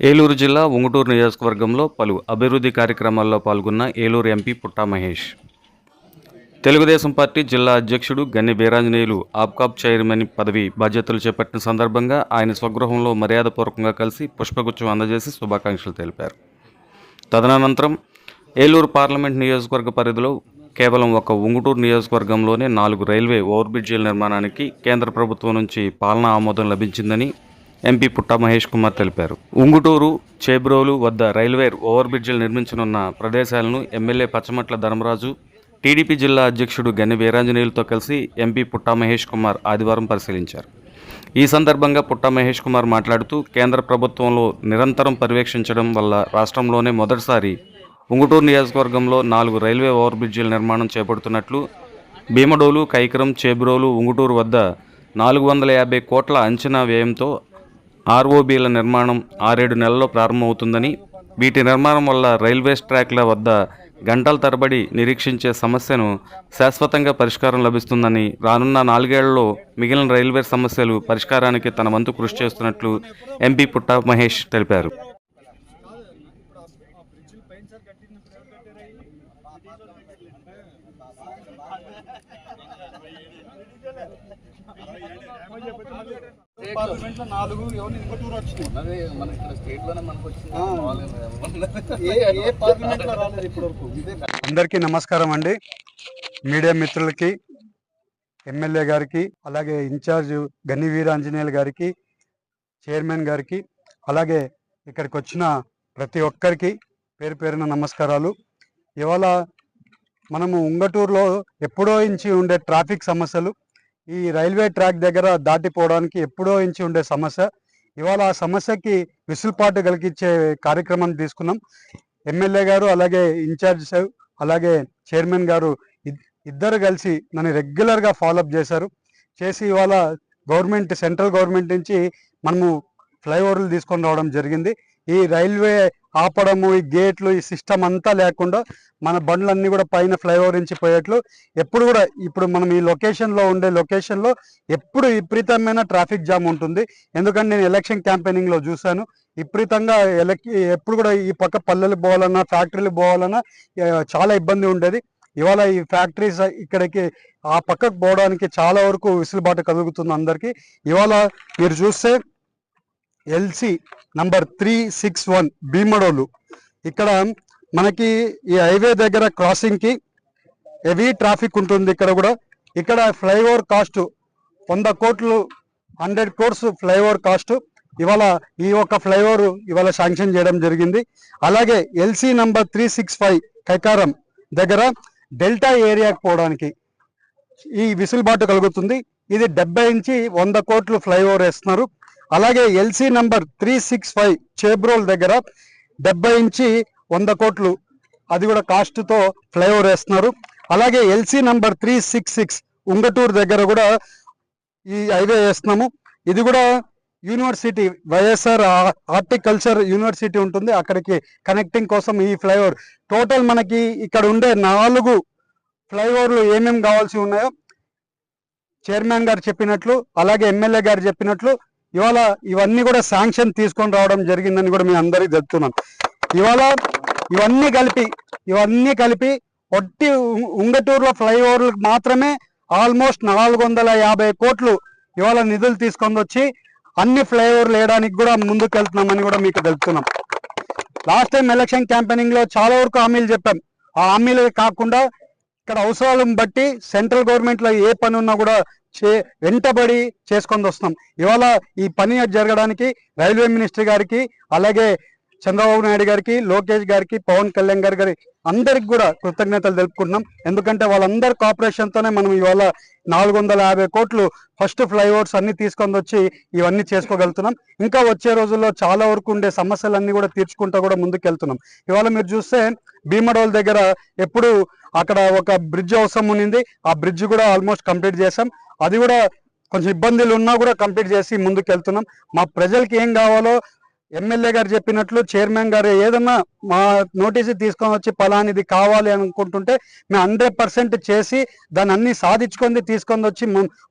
ఏలూరు జిల్లా ఉంగుటూరు నియోజకవర్గంలో పలు అభివృద్ధి కార్యక్రమాల్లో పాల్గొన్న ఏలూరు ఎంపీ పుట్టా మహేష్ తెలుగుదేశం పార్టీ జిల్లా అధ్యక్షుడు గన్ని వీరాంజనేయులు ఆప్కాబ్ చైర్మన్ పదవి బాధ్యతలు చేపట్టిన సందర్భంగా ఆయన స్వగృహంలో మర్యాదపూర్వకంగా కలిసి పుష్పగుచ్చం అందజేసి శుభాకాంక్షలు తెలిపారు. తదనంతరం ఏలూరు పార్లమెంట్ నియోజకవర్గ పరిధిలో కేవలం ఒక ఉంగుటూరు నియోజకవర్గంలోనే నాలుగు రైల్వే ఓవర్బ్రిడ్జీల నిర్మాణానికి కేంద్ర ప్రభుత్వం నుంచి పాలనా ఆమోదం లభించిందని ఎంపీ పుట్ట మహేష్ కుమార్ తెలిపారు. ఉంగుటూరు చేబ్రోలు వద్ద రైల్వే ఓవర్ బ్రిడ్జిలు నిర్మించనున్న ప్రదేశాలను ఎమ్మెల్యే పచ్చమట్ల ధర్మరాజు టీడీపీ జిల్లా అధ్యక్షుడు గన్ని వీరాంజనేయులతో కలిసి ఎంపీ పుట్టా మహేష్ కుమార్ ఆదివారం పరిశీలించారు. ఈ సందర్భంగా పుట్టా మహేష్ కుమార్ మాట్లాడుతూ కేంద్ర ప్రభుత్వంలో నిరంతరం పర్యవేక్షించడం వల్ల రాష్ట్రంలోనే మొదటిసారి ఉంగుటూరు నియోజకవర్గంలో నాలుగు రైల్వే ఓవర్ బ్రిడ్జిల నిర్మాణం చేపడుతున్నట్లు భీమడోలు కైకరం చేబ్రోలు ఉంగుటూరు వద్ద నాలుగు వందల యాభై కోట్ల అంచనా వ్యయంతో ఆర్ఓబీల నిర్మాణం ఆరేడు నెలల్లో ప్రారంభమవుతుందని వీటి నిర్మాణం వల్ల రైల్వే ట్రాక్ల వద్ద గంటల తరబడి నిరీక్షించే సమస్యను శాశ్వతంగా పరిష్కారం లభిస్తుందని రానున్న నాలుగేళ్ళలో మిగిలిన రైల్వే సమస్యలు పరిష్కారానికి తన వంతు కృషి చేస్తున్నట్లు ఎంపీ పుట్టా మహేష్ తెలిపారు. నాలుగు ఎవరు ఇంకో టూర్ వచ్చినాయి అదే మన ఇక్కడ స్టేట్లోనే మనకు వచ్చింది. ఆ. మామూలుగా ఏ ఏ పార్లమెంట్లో రాలేదు ఇప్పటి వరకు ఇదే అందరికీ నమస్కారం అండి. మీడియా మిత్రులకి ఎమ్మెల్యే గారికి అలాగే ఇన్ఛార్జ్ గన్ని వీరాంజనేయులు గారికి చైర్మన్ గారికి అలాగే ఇక్కడికి వచ్చిన ప్రతి ఒక్కరికి పేరు పేరున నమస్కారాలు. ఇవాళ మనము ఉంగటూరులో ఎప్పుడో ఇంచి ఉండే ట్రాఫిక్ సమస్యలు ఈ రైల్వే ట్రాక్ దగ్గర దాటిపోవడానికి ఎప్పుడో ఇంచి ఉండే సమస్య. ఇవాళ ఆ సమస్యకి విసులుపాటు కలిగించే కార్యక్రమం తీసుకున్నాం. ఎమ్మెల్యే గారు అలాగే ఇన్ఛార్జ్ అలాగే చైర్మన్ గారు ఇద్దరు కలిసి నన్ను రెగ్యులర్గా ఫాలోఅప్ చేశారు. చేసి ఇవాళ గవర్నమెంట్ సెంట్రల్ గవర్నమెంట్ నుంచి మనము ఫ్లైఓవర్లు తీసుకొని రావడం జరిగింది. ఈ రైల్వే ఆపడము ఈ గేట్లు ఈ సిస్టమ్ అంతా లేకుండా మన బండ్లన్నీ కూడా పైన ఫ్లైఓవర్ నుంచి పోయేట్లు. ఎప్పుడు కూడా ఇప్పుడు మనం ఈ లొకేషన్లో ఉండే లొకేషన్లో ఎప్పుడు విపరీతమైన ట్రాఫిక్ జామ్ ఉంటుంది. ఎందుకంటే నేను ఎలక్షన్ క్యాంపెయినింగ్లో చూశాను. విపరీతంగా ఎలక్ ఎప్పుడు కూడా ఈ పక్క పల్లెలు పోవాలన్నా ఫ్యాక్టరీలు పోవాలన్నా చాలా ఇబ్బంది ఉండేది. ఇవాళ ఈ ఫ్యాక్టరీస్ ఇక్కడికి ఆ పక్కకు పోవడానికి చాలా వరకు విసులుబాటు కలుగుతుంది అందరికీ. ఇవాళ మీరు చూస్తే LC number three six one Bhimadolu. ఇక్కడ మనకి ఈ హైవే దగ్గర క్రాసింగ్కి హెవీ ట్రాఫిక్ ఉంటుంది ఇక్కడ కూడా. ఇక్కడ ఫ్లైఓవర్ కాస్ట్ వంద కోట్లు హండ్రెడ్ కోట్స్ ఫ్లైఓవర్ కాస్ట్ ఇవాళ ఈ ఒక్క ఫ్లైఓవర్ ఇవాళ శాంక్షన్ చేయడం జరిగింది. అలాగే LC number three six five Kaikaram దగ్గర డెల్టా ఏరియాకి పోవడానికి ఈ విసులుబాటు కలుగుతుంది. ఇది డెబ్బై ఇంచి వంద కోట్లు ఫ్లైఓవర్ వేస్తున్నారు. అలాగే LC number three six five Chebrol దగ్గర డెబ్బై ఇంచి వంద కోట్లు. అది కూడా కాస్ట్తో ఫ్లైఓవర్ వేస్తున్నారు. అలాగే LC number three six six Ungaturu దగ్గర కూడా ఈ హైవే వేస్తున్నాము. ఇది కూడా యూనివర్సిటీ వైఎస్ఆర్ హార్టికల్చర్ యూనివర్సిటీ ఉంటుంది. అక్కడికి కనెక్టింగ్ కోసం ఈ ఫ్లైఓవర్. టోటల్ మనకి ఇక్కడ ఉండే నాలుగు ఫ్లైఓవర్లు ఏమేమి కావాల్సి ఉన్నాయో చైర్మన్ గారు చెప్పినట్లు అలాగే ఎమ్మెల్యే గారు చెప్పినట్లు ఇవాళ ఇవన్నీ కూడా శాంక్షన్ తీసుకొని రావడం జరిగిందని కూడా మీ అందరికీ చెప్తున్నాను. ఇవాళ ఇవన్నీ కలిపి ఇవన్నీ కలిపి ఒట్టి ఉం- ఉంగటూరులో ఫ్లైఓవర్లకు మాత్రమే ఆల్మోస్ట్ నాలుగు వందల యాభై కోట్లు ఇవాళ నిధులు తీసుకొని వచ్చి అన్ని ఫ్లైఓవర్లు వేయడానికి కూడా ముందుకు వెళ్తున్నామని కూడా మీకు తెలుపుతున్నాం. లాస్ట్ టైం ఎలక్షన్ క్యాంపెయినింగ్లో చాలా వరకు హామీలు చెప్పాం. ఆ హామీలు కాకుండా ఇక్కడ అవసరాలను బట్టి సెంట్రల్ గవర్నమెంట్లో ఏ పని ఉన్నా కూడా చే వెంటబడి చేసుకొని వస్తున్నాం. ఇవాళ ఈ పని జరగడానికి రైల్వే మినిస్టర్ గారికి అలాగే చంద్రబాబు నాయుడు గారికి లోకేష్ గారికి పవన్ కళ్యాణ్ గారి గారి అందరికి కూడా కృతజ్ఞతలు తెలుపుకుంటున్నాం. ఎందుకంటే వాళ్ళందరి cooperation తోనే మనం ఇవాళ నాలుగు వందల యాభై కోట్లు ఫస్ట్ ఫ్లైఓవర్స్ అన్ని తీసుకొని వచ్చి ఇవన్నీ చేసుకోగలుగుతున్నాం. ఇంకా వచ్చే రోజుల్లో చాలా వరకు ఉండే సమస్యలన్నీ కూడా తీర్చుకుంటూ కూడా ముందుకెళ్తున్నాం. ఇవాళ మీరు చూస్తే భీమడోల్ దగ్గర ఎప్పుడు అక్కడ ఒక బ్రిడ్జ్ అవసరం ఉండింది ఆ బ్రిడ్జ్ కూడా ఆల్మోస్ట్ కంప్లీట్ చేసాం అది కూడా కొంచెం ఇబ్బందులు ఉన్నా కూడా కంప్లీట్ చేసి ముందుకు వెళ్తున్నాం మా ప్రజలకి ఏం కావాలో ఎమ్మెల్యే గారు చెప్పినట్లు చైర్మన్ గారు ఏదన్నా మా నోటీసు తీసుకొని వచ్చి ఫలానిది కావాలి అనుకుంటుంటే మేము హండ్రెడ్ పర్సెంట్ చేసి దాన్ని అన్ని సాధించుకొని తీసుకొని వచ్చి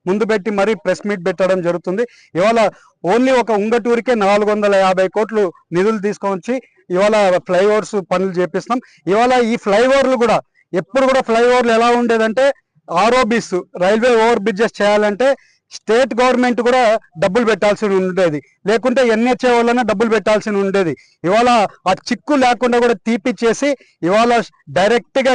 ముందు పెట్టి మరీ ప్రెస్ మీట్ పెట్టడం జరుగుతుంది. ఇవాళ ఓన్లీ ఒక ఉంగటూరికే నాలుగు వందల యాభై కోట్లు నిధులు తీసుకొని వచ్చి ఇవాళ ఫ్లైఓవర్స్ పనులు చేపిస్తాం ఇవాళ ఈ ఫ్లైఓవర్లు కూడా ఎప్పుడు కూడా ఫ్లైఓవర్లు ఎలా ఉండేదంటే ఆర్ఓబిస్ రైల్వే ఓవర్ బ్రిడ్జెస్ చేయాలంటే స్టేట్ గవర్నమెంట్ కూడా డబ్బులు పెట్టాల్సి ఉండేది. లేకుంటే ఎన్హెచ్ఏ వాళ్ళన డబ్బులు పెట్టాల్సి ఉండేది. ఇవాళ ఆ చిక్కు లేకుండా కూడా తీపిచ్చేసి ఇవాళ డైరెక్ట్గా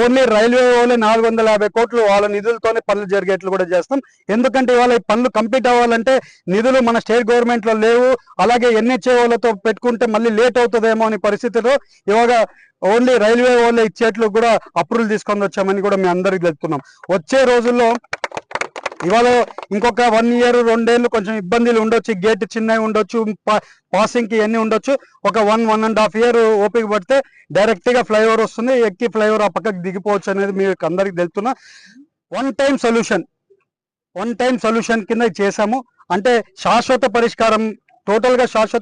ఓన్లీ రైల్వే వాళ్ళే నాలుగు వందల యాభై కోట్లు వాళ్ళ నిధులతోనే పనులు జరిగేట్లు కూడా చేస్తాం. ఎందుకంటే ఇవాళ ఈ పనులు కంప్లీట్ అవ్వాలంటే నిధులు మన స్టేట్ గవర్నమెంట్లో లేవు. అలాగే ఎన్హెచ్ఏ వాళ్ళతో పెట్టుకుంటే మళ్ళీ లేట్ అవుతుందేమో అనే పరిస్థితిలో ఇవాళ ఓన్లీ రైల్వే వాళ్ళే ఇచ్చేట్లు కూడా అప్రూవల్ తీసుకొని వచ్చామని కూడా మేము అందరికి తెలుపుతున్నాం. వచ్చే రోజుల్లో ఇవాళ ఇంకొక వన్ ఇయర్ రెండేళ్ళు కొంచెం ఇబ్బందులు ఉండొచ్చు గేట్ చిన్నవి ఉండొచ్చు పాసింగ్కి ఇవన్నీ ఉండొచ్చు. ఒక one one and half year ఓపిక పడితే డైరెక్ట్గా ఫ్లైఓవర్ వస్తుంది ఎక్కి ఫ్లైఓవర్ ఆ పక్కకి దిగిపోవచ్చు అనేది మీకు అందరికి తెలుతున్నా one time solution one time solution కింద ఇది చేశాము. అంటే శాశ్వత పరిష్కారం టోటల్గా శాశ్వత